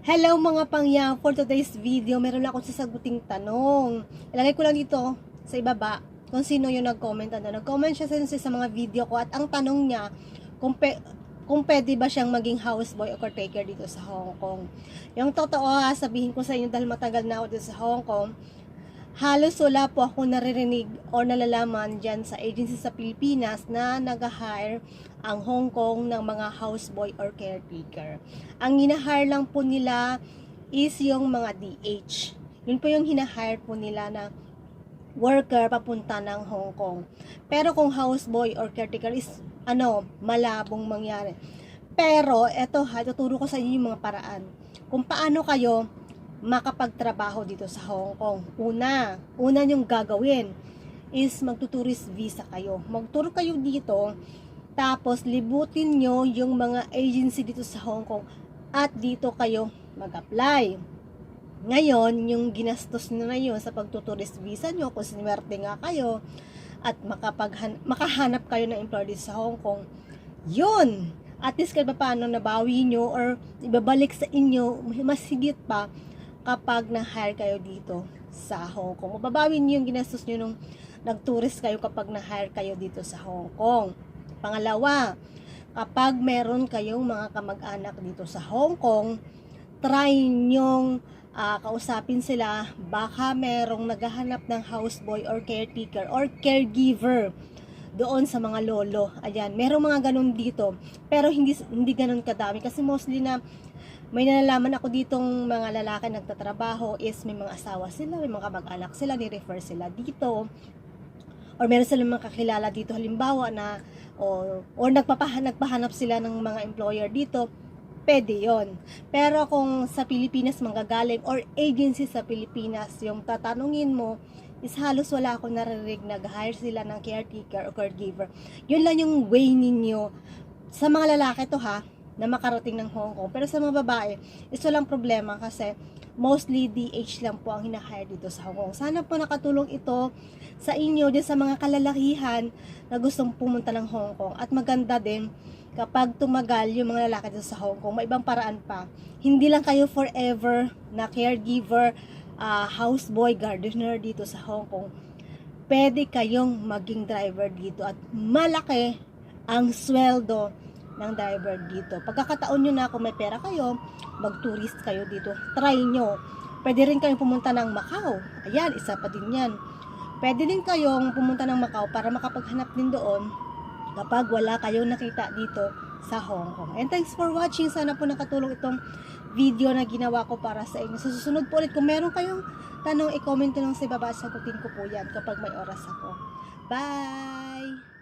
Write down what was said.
Hello mga pangya, for today's video, meron akong sasaguting tanong. Ilagay ko lang dito sa ibaba kung sino yung nag-comment. Ano. Nag-comment siya sa, sa mga video ko at ang tanong niya kung, pe, kung pwede ba siyang maging houseboy o caretaker dito sa Hong Kong. Yung totoo ha, sabihin ko sa inyo dahil matagal na ako dito sa Hong Kong, halos wala po ako naririnig o nalalaman dyan sa agency sa Pilipinas na nag-hire ang Hong Kong ng mga houseboy or caretaker. Ang hinahire lang po nila is yung mga DH. Yun po yung hinahire po nila na worker papunta ng Hong Kong. Pero kung houseboy or caretaker is ano, malabong mangyari. Pero eto ha, tuturo ko sa inyo yung mga paraan. Kung paano kayo makapagtrabaho dito sa Hong Kong. Una, una yung gagawin is magtuturist visa kayo. Magturo kayo dito, tapos libutin nyo yung mga agency dito sa Hong Kong at dito kayo mag-apply. Ngayon, yung ginastos nyo na yun sa pagtuturist visa nyo, kung sinwerte nga kayo, at makapaghan- makahanap kayo ng employer sa Hong Kong, yun! At least kahit pa paano nabawi nyo or ibabalik sa inyo, mas higit pa, kapag na-hire kayo dito sa Hong Kong. Mababawi niyo yung ginastos niyo nung nag-tourist kayo kapag na-hire kayo dito sa Hong Kong. Pangalawa, kapag meron kayong mga kamag-anak dito sa Hong Kong, try nyong ah, kausapin sila, baka merong naghahanap ng houseboy or caretaker or caregiver doon sa mga lolo. Ayan, merong mga ganun dito. Pero hindi hindi ganun kadami kasi mostly na may nalalaman ako ditong mga lalaki nagtatrabaho is may mga asawa sila, may mga kamag-anak sila, ni-refer sila dito. Or meron silang mga kakilala dito halimbawa na o or nagpapahanap nagpahanap sila ng mga employer dito, pwede yon. Pero kung sa Pilipinas manggagaling or agency sa Pilipinas yung tatanungin mo is halos wala akong naririnig nag-hire sila ng caretaker o caregiver. Yun lang yung way ninyo. Sa mga lalaki to ha, na makarating ng Hong Kong. Pero sa mga babae, ito lang problema kasi mostly DH lang po ang hinahire dito sa Hong Kong. Sana po nakatulong ito sa inyo din sa mga kalalakihan na gustong pumunta ng Hong Kong. At maganda din kapag tumagal yung mga lalaki dito sa Hong Kong, may ibang paraan pa. Hindi lang kayo forever na caregiver, ah, houseboy, gardener dito sa Hong Kong. Pwede kayong maging driver dito at malaki ang sweldo ng driver dito. Pagkakataon nyo na kung may pera kayo, mag-tourist kayo dito. Try nyo. Pwede rin kayong pumunta ng Macau. Ayan, isa pa din yan. Pwede din kayong pumunta ng Macau para makapaghanap din doon kapag wala kayong nakita dito sa Hong Kong. And thanks for watching. Sana po nakatulong itong video na ginawa ko para sa inyo. Sa susunod po ulit, kung meron kayong tanong, i-comment nyo lang sa ibaba. Sagutin ko po yan kapag may oras ako. Bye!